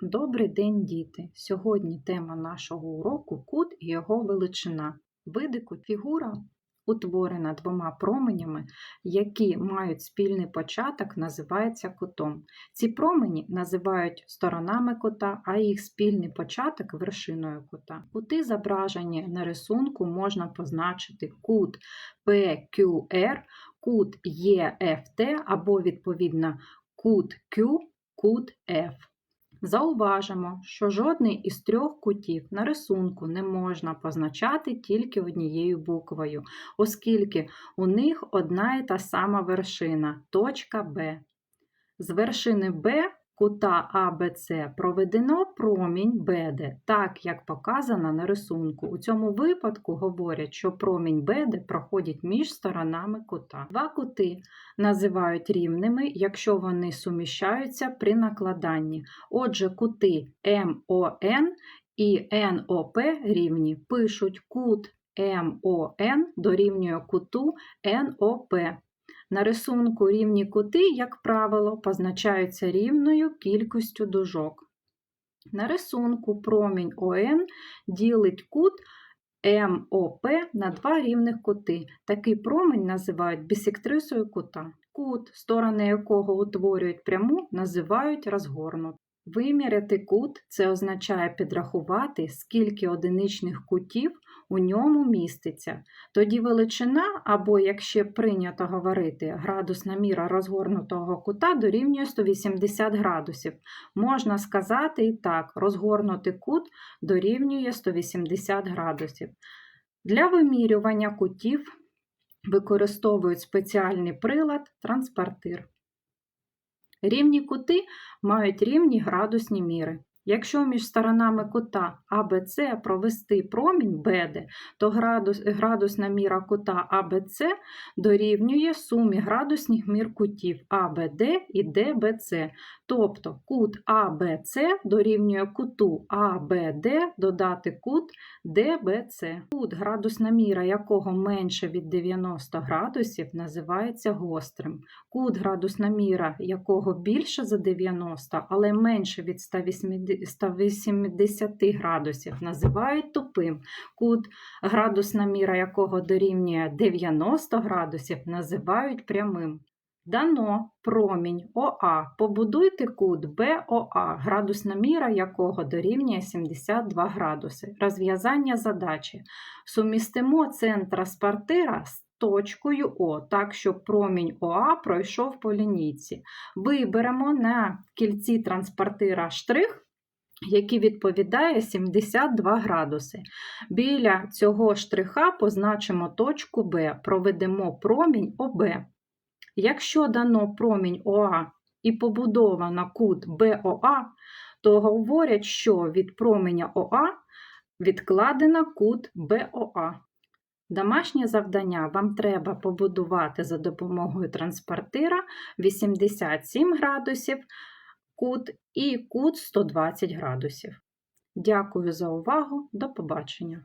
Добрий день, діти! Сьогодні тема нашого уроку кут і його величина. Види кут фігура утворена двома променями, які мають спільний початок, називається кутом. Ці промені називають сторонами кута, а їх спільний початок вершиною кута. Кути, зображені на рисунку, можна позначити кут PQR, кут EFT або, відповідно, кут Q, кут F. Зауважимо, що жодний із трьох кутів на рисунку не можна позначати тільки однією буквою, оскільки у них одна і та сама вершина точка Б. З вершини Б кута АБЦ проведено промінь БД, так як показано на рисунку. У цьому випадку говорять, що промінь БД проходить між сторонами кута. Два кути називають рівними, якщо вони суміщаються при накладанні. Отже, кути МОН і НОП рівні пишуть кут МОН дорівнює куту НОП. На рисунку рівні кути, як правило, позначаються рівною кількістю дужок. На рисунку промінь ОН ділить кут МОП на два рівних кути. Такий промінь називають бісектрисою кута. Кут, сторони якого утворюють пряму, називають розгорнутим. Виміряти кут це означає підрахувати, скільки одиничних кутів у ньому міститься. Тоді величина, або, якщо прийнято говорити, градусна міра розгорнутого кута дорівнює 180 градусів. Можна сказати і так, розгорнутий кут дорівнює 180 градусів. Для вимірювання кутів використовують спеціальний прилад транспортир. Рівні кути мають рівні градусні міри. Якщо між сторонами кута АБЦ провести промінь БД, то градус, градусна міра кута АБЦ дорівнює сумі градусних мір кутів АБД і ДБЦ. Тобто кут АБЦ дорівнює куту АБД додати кут ДБЦ. Кут, градусна міра якого менше від 90 градусів, називається гострим. Кут, градусна міра якого більше за 90, але менше від 180 180 градусів називають тупим. Кут, градусна міра якого дорівнює 90 градусів, називають прямим. Дано промінь ОА. Побудуйте кут БОА, градусна міра якого дорівнює 72 градуси. Розв'язання задачі. Сумістимо центра спартира з точкою О, так, щоб промінь ОА пройшов по лінійці. Виберемо на кільці транспортира штрих який відповідає 72 градуси. Біля цього штриха позначимо точку Б, проведемо промінь ОБ. Якщо дано промінь ОА і побудовано кут БОА, то говорять, що від променя ОА відкладено кут БОА. Домашнє завдання вам треба побудувати за допомогою транспортира 87 градусів кут і кут 120 градусів. Дякую за увагу. До побачення!